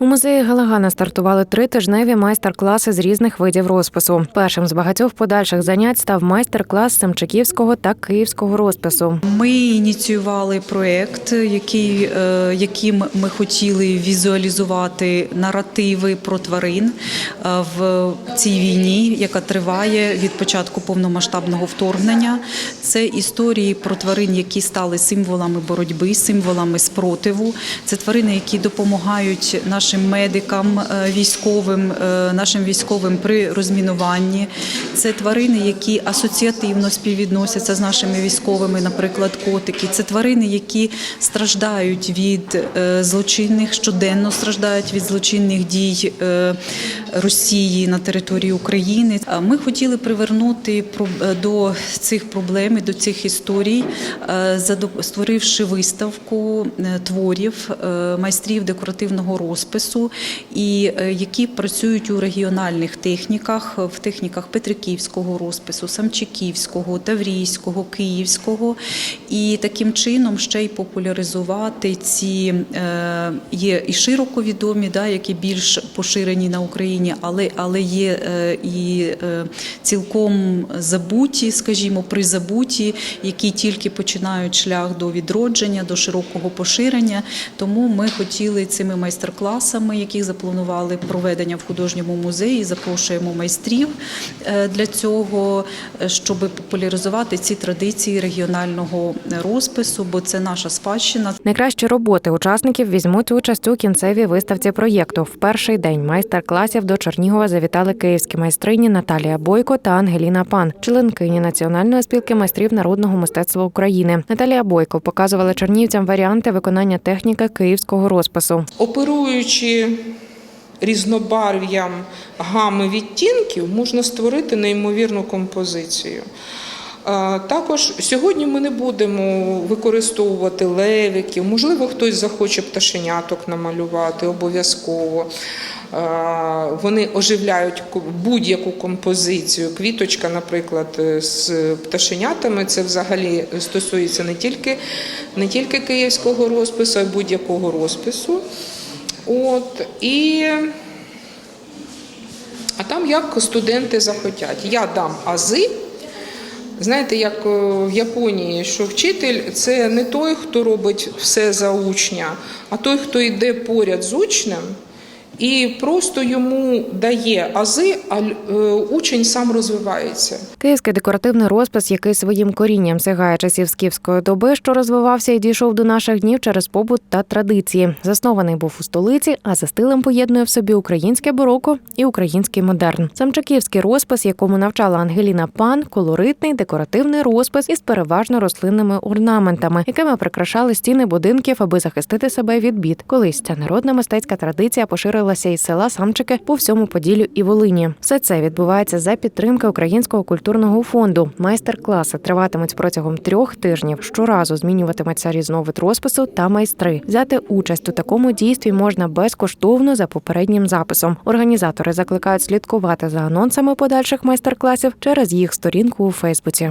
У музеї Галагана стартували тритижневі майстер-класи з різних видів розпису. Першим з багатьох подальших занять став майстер-клас самчиківського та київського розпису. Ми ініціювали проєкт, який, е, яким ми хотіли візуалізувати наративи про тварин е, в цій війні, яка триває від початку повномасштабного вторгнення. Це історії про тварин, які стали символами боротьби, символами спротиву. Це тварини, які допомагають нашим медикам, е, військовим, е, нашим військовим при розмінуванні. Це тварини, які асоціативно співвідносяться з нашими військовими, наприклад, котики. Це тварини, які страждають від е, злочинних, щоденно страждають від злочинних дій Росії на території України. Ми хотіли привернути е, до цих проблем, до цих історій, е, створивши виставку е, творів майстрів декоративного розпису, і які працюють у регіональних техніках, в техніках Петриківського розпису, Самчиківського, Таврійського, Київського, і таким чином ще й популяризувати ці є і широко відомі, да, які більш поширені на Україні, але, але є е, і е, цілком забуті, скажімо, призабуті, які тільки починають шлях до відродження, до широкого поширення. Тому ми хотіли цими майстер-класами, яких запланували проведення в художньому музеї, запрошуємо майстрів е, для цього, щоб популяризувати ці традиції регіонального розпису, бо це наша спадщина, Найкращі роботи учасників візьмуть участь у кінцевій виставці проєкту. В перший день майстер-класів до Чернігова завітали київські майстрині Наталія Бойко та Ангеліна Пан, членкині Національної спілки майстрів народного мистецтва України. Наталія Бойко показувала чернівцям варіанти виконання техніки київського розпису. Оперуючи різнобарв'ям гами відтінків, можна створити неймовірну композицію. Також сьогодні ми не будемо використовувати левиків, можливо, хтось захоче пташеняток намалювати обов'язково. Е, Вони оживляють будь-яку композицію. Квіточка, наприклад, е, з пташенятами, це взагалі стосується не тільки, не тільки київського розпису, а й будь-якого розпису. От, і... А там як студенти захотять. Я дам ази. Знаєте, як е, в Японії, що вчитель це не той, хто робить все за учня, а той, хто йде поряд з учнем і просто йому дає ази, а е, учень сам розвивається. Київський декоративний розпис, який своїм корінням сягає часів скіфської доби, що розвивався і дійшов до наших днів через побут та традиції. Заснований був у столиці, а за стилем поєднує в собі українське бароко і український модерн. Самчаківський розпис, якому навчала Ангеліна Пан, колоритний декоративний розпис із переважно рослинними орнаментами, якими прикрашали стіни будинків, аби захистити себе від бід. Колись ця народна мистецька традиція поширилася із села Самчики по всьому Поділлю і Волині. Все це відбувається за підтримки Українського культурного фонду. Майстер-класи триватимуть протягом трьох тижнів. Щоразу змінюватиметься різновид розпису та майстри. Взяти участь у такому дійстві можна безкоштовно за попереднім записом. Організатори закликають слідкувати за анонсами подальших майстер-класів через їх сторінку у Фейсбуці.